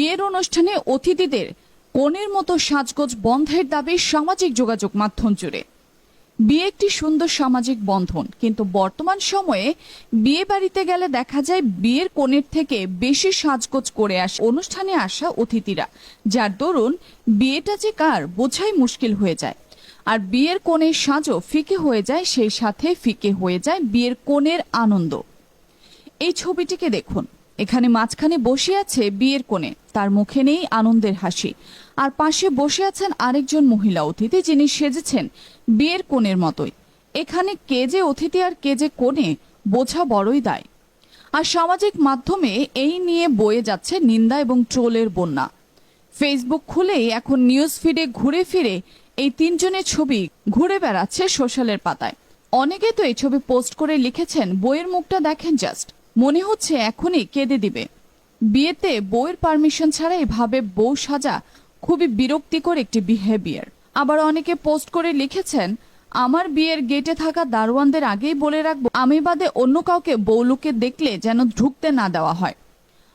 বিয়ের অনুষ্ঠানে অতিথিদের কনের মতো সাজগোজ বন্ধের দাবি সামাজিক যোগাযোগ মাধ্যম জুড়ে। বিয়ে একটি সুন্দর সামাজিক বন্ধন, কিন্তু বর্তমান সময়ে বিয়ে বাড়িতে গেলে দেখা যায় বিয়ের কোণের থেকে বেশি সাজগোজ করে আসে, অনুষ্ঠানে আসা অতিথিরা, যার দরুন বিয়েটা যে কার বোঝাই মুশকিল হয়ে যায়। আর বিয়ের কোণের সাজও ফিকে হয়ে যায়, সেই সাথে ফিকে হয়ে যায় বিয়ের কোণের আনন্দ। এই ছবিটিকে দেখুন। এখানে মাঝখানে বসে আছে বিয়ের কোণে। তার মুখে নেই আনন্দের হাসি। আর পাশে বসে আছেন আরেকজন মহিলা অতিথি যিনি সেজেছেন বিয়ের কোণের মতোই। এখানে কে যে অতিথি আর কে যে কোণে, বোঝা বড়ই দায়। আর সামাজিক মাধ্যমে এই নিয়ে বয়ে যাচ্ছে নিন্দা এবং ট্রোলের বন্যা। ফেসবুক খুলেই এখন নিউজ ফিডে ঘুরে ফিরে এই তিনজনের ছবি ঘুরে বেড়াচ্ছে সোশ্যালের পাতায়। অনেকে তো এই ছবি পোস্ট করে লিখেছেন, বইয়ের মুখটা দেখেন জাস্ট মনে হচ্ছে এখনই কেঁদে দিবে। বিয়েতে বউয়ের পারমিশন ছাড়া এভাবে বউ সাজা খুবই বিরক্তিকর একটি বিহেভিয়ার আবার অনেকে পোস্ট করে লিখেছেন, আমার বিয়ের গেটে থাকা দারোয়ানদের আগেই বলে রাখব, আমি বাদে অন্য কাউকে বউলুকে দেখলে যেন ঢুকতে না দেওয়া হয়।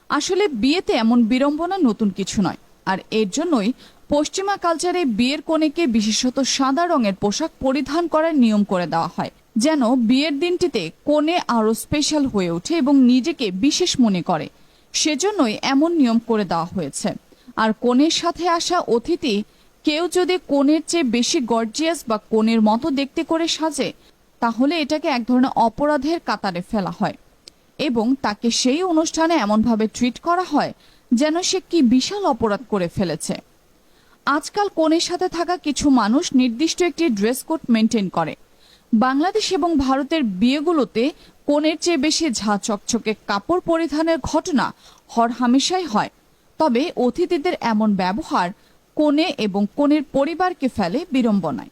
আসলে বিয়েতে এমন বিড়ম্বনা নতুন কিছু নয়, আর এর জন্যই পশ্চিমা কালচারে বিয়ের কনেকে বিশেষত সাদা রঙের পোশাক পরিধান করার নিয়ম করে দেওয়া হয়। যেন বিয়ের দিনটিতে কনে আরও স্পেশাল হয়ে ওঠে এবং নিজেকে বিশেষ মনে করে। সেজন্যই এমন নিয়ম করে দেওয়া হয়েছে। আর কনের সাথে আসা অতিথি কেউ যদি কনের চেয়ে বেশি গর্জিয়াস বা কনের মতো দেখতে করে সাজে, তাহলে এটাকে এক ধরনের অপরাধের কাতারে ফেলা হয়। এবং তাকে সেই অনুষ্ঠানে এমনভাবে ট্রিট করা হয় যেন সে কি বিশাল অপরাধ করে ফেলেছে। আজকাল কনের সাথে থাকা কিছু মানুষ নির্দিষ্ট একটি ড্রেস কোড মেনটেন করে। বাংলাদেশ এবং ভারতের বিয়েগুলোতে কনের চেয়ে বেশি ঝা চকচকে কাপড় পরিধানের ঘটনা হর হামেশাই হয়। তবে অতিথিদের এমন ব্যবহার কনে এবং কনের পরিবারকে ফেলে বিড়ম্বনায়।